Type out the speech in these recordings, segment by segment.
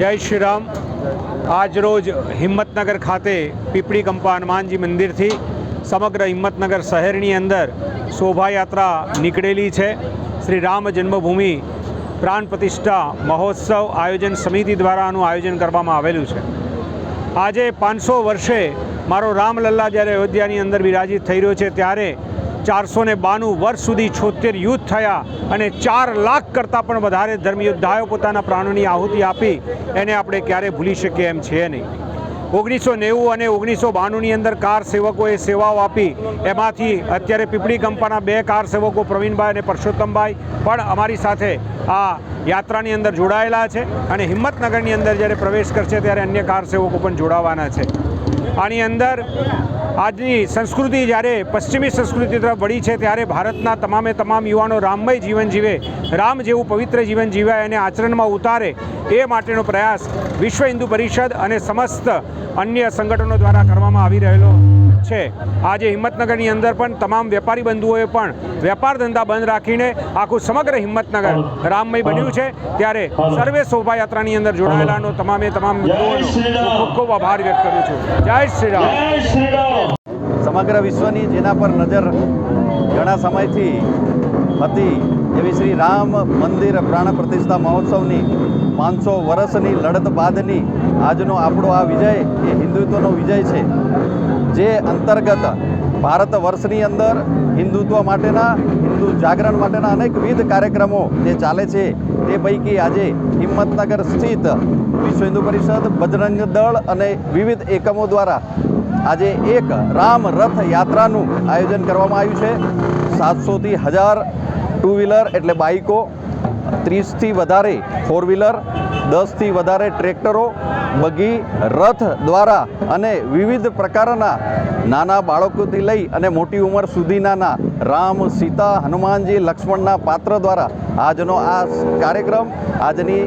જય શ્રી રામ. આજ રોજ હિંમતનગર ખાતે પીપળી કંપા હનુમાનજી મંદિરથી સમગ્ર હિંમતનગર શહેરની અંદર શોભાયાત્રા નીકળેલી છે. શ્રી રામ જન્મભૂમિ પ્રાણ પ્રતિષ્ઠા મહોત્સવ આયોજન સમિતિ દ્વારા આનું આયોજન કરવામાં આવેલું છે. આજે પાંચસો વર્ષે મારો રામલલ્લા જ્યારે અયોધ્યાની અંદર વિરાજિત થઈ રહ્યો છે, ત્યારે ચારસો ને બાણું વર્ષ સુધી છોતેર યુદ્ધ થયા અને ચાર લાખ કરતાં પણ વધારે ધર્મયોદ્ધાઓ પોતાના પ્રાણોની આહુતિ આપી. એને આપણે ક્યારે ભૂલી શકીએ એમ છે નહીં. ઓગણીસો નેવું અને ઓગણીસો બાણુંની અંદર કાર સેવકોએ સેવાઓ આપી. એમાંથી અત્યારે પીપળી કંપાના બે કાર સેવકો પ્રવીણભાઈ અને પરસોત્તમભાઈ પણ અમારી સાથે આ યાત્રાની અંદર જોડાયેલા છે અને હિંમતનગરની અંદર જ્યારે પ્રવેશ કરશે ત્યારે અન્ય કાર સેવકો પણ જોડાવાના છે. આની અંદર આજની સંસ્કૃતિ જ્યારે પશ્ચિમી સંસ્કૃતિ તરફ વળી છે, ત્યારે ભારતના તમામે તમામ યુવાનો રામમય જીવન જીવે, રામ જેવું પવિત્ર જીવન જીવાય અને આચરણમાં ઉતારે એ માટેનો પ્રયાસ વિશ્વ હિન્દુ પરિષદ અને સમસ્ત અન્ય સંગઠનો દ્વારા કરવામાં આવી રહેલો છે. આજે હિંમતનગરની અંદર પણ તમામ વેપારી બંધુઓએ પણ વેપાર ધંધા બંધ રાખીને આખું સમગ્ર હિંમતનગર રામમય બન્યું છે. ત્યારે સર્વે શોભાયાત્રાની અંદર જોડાયેલાનો તમામે તમામ ખૂબ ખૂબ આભાર વ્યક્ત કરું છું. જય શ્રી રામ. સમગ્ર વિશ્વની જેના પર નજર ઘણા સમયથી હતી એવી શ્રી રામ મંદિર પ્રાણ પ્રતિષ્ઠા મહોત્સવની પાંચસો વર્ષની લડત બાદની આજનો આપણો આ વિજય એ હિન્દુત્વનો વિજય છે. જે અંતર્ગત ભારત વર્ષની અંદર હિન્દુત્વ માટેના, હિન્દુ જાગરણ માટેના અનેકવિધ કાર્યક્રમો જે ચાલે છે, તે પૈકી આજે હિંમતનગર સ્થિત વિશ્વ હિન્દુ પરિષદ, બજરંગ દળ અને વિવિધ એકમો દ્વારા આજે એક રામ રથ યાત્રાનું આયોજન કરવામાં આવ્યું છે. સાતસોથી હજાર ટુ વ્હીલર એટલે બાઇકો, ત્રીસથી વધારે ફોર વ્હીલર દસથી વધારે ટ્રેક્ટરો બગી રથ દ્વારા અને વિવિધ પ્રકારના નાના બાળકોથી લઈ અને મોટી ઉંમર સુધીનાના રામ, સીતા, હનુમાનજી, લક્ષ્મણના પાત્ર દ્વારા આજનો આ કાર્યક્રમ, આજની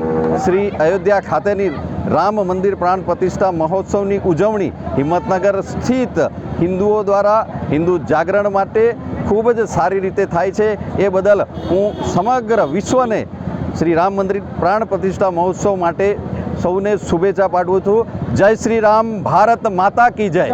શ્રી અયોધ્યા ખાતેની રામ મંદિર પ્રાણ પ્રતિષ્ઠા મહોત્સવની ઉજવણી હિંમતનગર સ્થિત હિન્દુઓ દ્વારા હિન્દુ જાગરણ માટે ખૂબ જ સારી રીતે થાય છે. એ બદલ હું સમગ્ર વિશ્વને શ્રી રામ મંદિર પ્રાણ પ્રતિષ્ઠા મહોત્સવ માટે સૌને શુભેચ્છા પાઠવું છું. જય શ્રી રામ ભારત માતા કી જય.